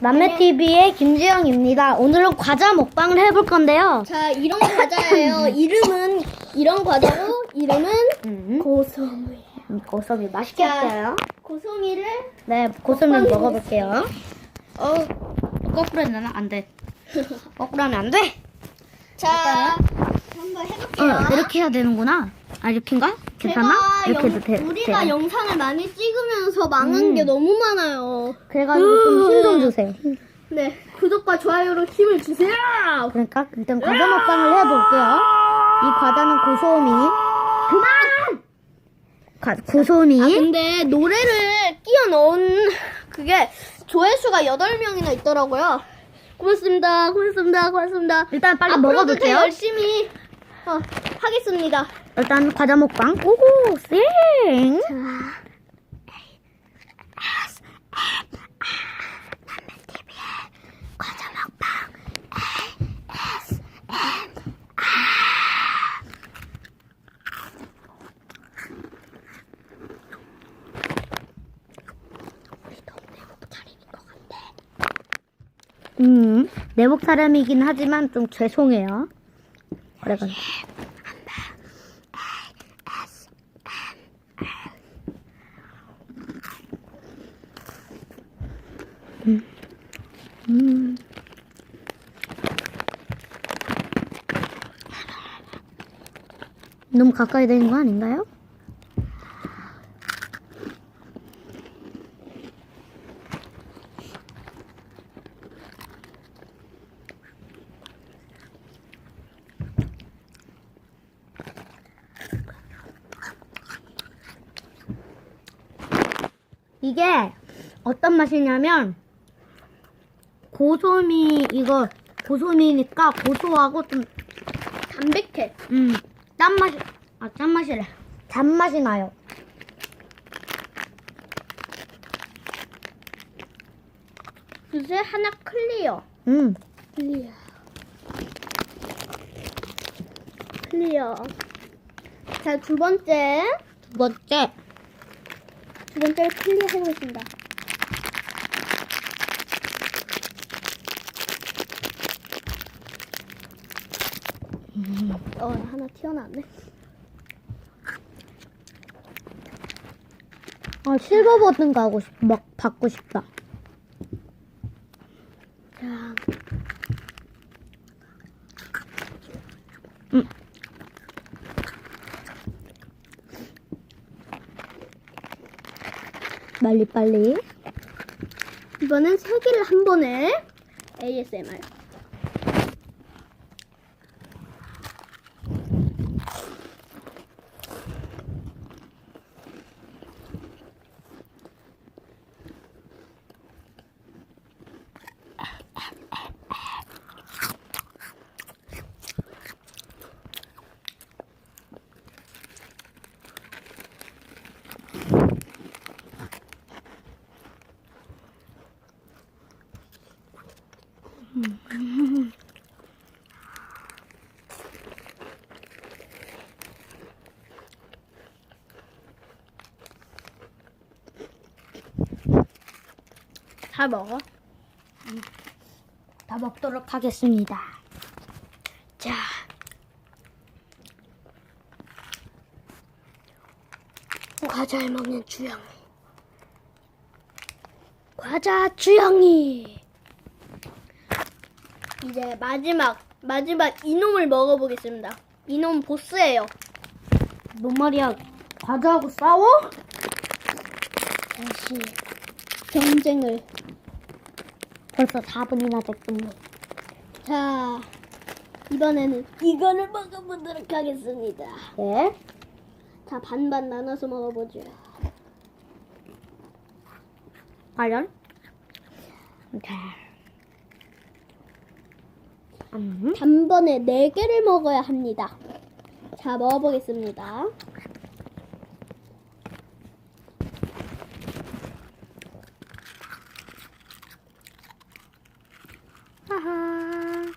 남매TV의 김지영입니다. 오늘은 과자 먹방을 해볼 건데요. 자, 이런 과자예요. 이름은 이런 과자고 이름은 음, 고소미. 고소미 맛있겠어요. 고소미를 네, 고소미 먹방 먹어볼게요. 어, 거꾸로 하면 안 돼. 거꾸로 하면 안 돼. 자, 한번 해볼게요. 어, 이렇게 해야 되는구나. 아, 이렇게인가? 제가 이렇게 영- 해도 돼. 우리가 돼요. 영상을 많이 찍으면서 망한 음. 게 너무 많아요. 그래가지고 좀 힘 좀 주세요. 네, 구독과 좋아요로 힘을 주세요. 그러니까 일단 과자 먹방을 해볼게요. 이 과자는 고소미. 그만! 과, 고소미. 아, 근데 노래를 끼워 넣은 그게 조회수가 8명이나 있더라고요. 고맙습니다. 고맙습니다. 고맙습니다. 일단 빨리 먹어볼게요. 열심히 어, 하겠습니다. 일단 과자 먹방 고고 쌩. 과자 먹방 음, 내복 사람이긴 하지만 좀 죄송해요. 그래가지고. 음. 너무 가까이 되는 거 아닌가요? 이게 어떤 맛이냐면 고소미 이거 고소미니까 고소하고 좀 담백해. 음, 짠맛이, 아, 짠맛이래. 단맛이 나요. 주제 하나 클리어. 음, 클리어. 클리어. 자, 두 번째. 두 번째. 두 번째를 클리어 해보겠습니다. 어, 하나 튀어나왔네. 아, 실버 버튼 가고 싶, 막, 받고 싶다. 자, 빨리, 빨리. 이번엔 세 개를 한 번에 ASMR. 다 먹어. 다 먹도록 하겠습니다. 자. 과자를 먹는 주영. 과자 주영이. 이제 마지막 마지막 이놈을 먹어보겠습니다. 이놈 보스예요. 너 말이야, 과자하고 싸워? 다시 경쟁을. 벌써 4분이나 됐군요. 자 이번에는 이거를 먹어보도록 하겠습니다. 네. 자 반반 나눠서 먹어보죠. 과연? 자. 음. 단번에 네 개를 먹어야 합니다. 자 먹어보겠습니다. 하하.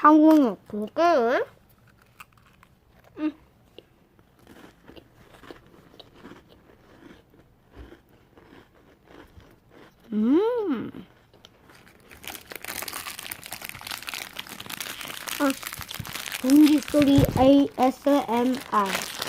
한국어 그게 음. 아, 공기 소리 ASMR.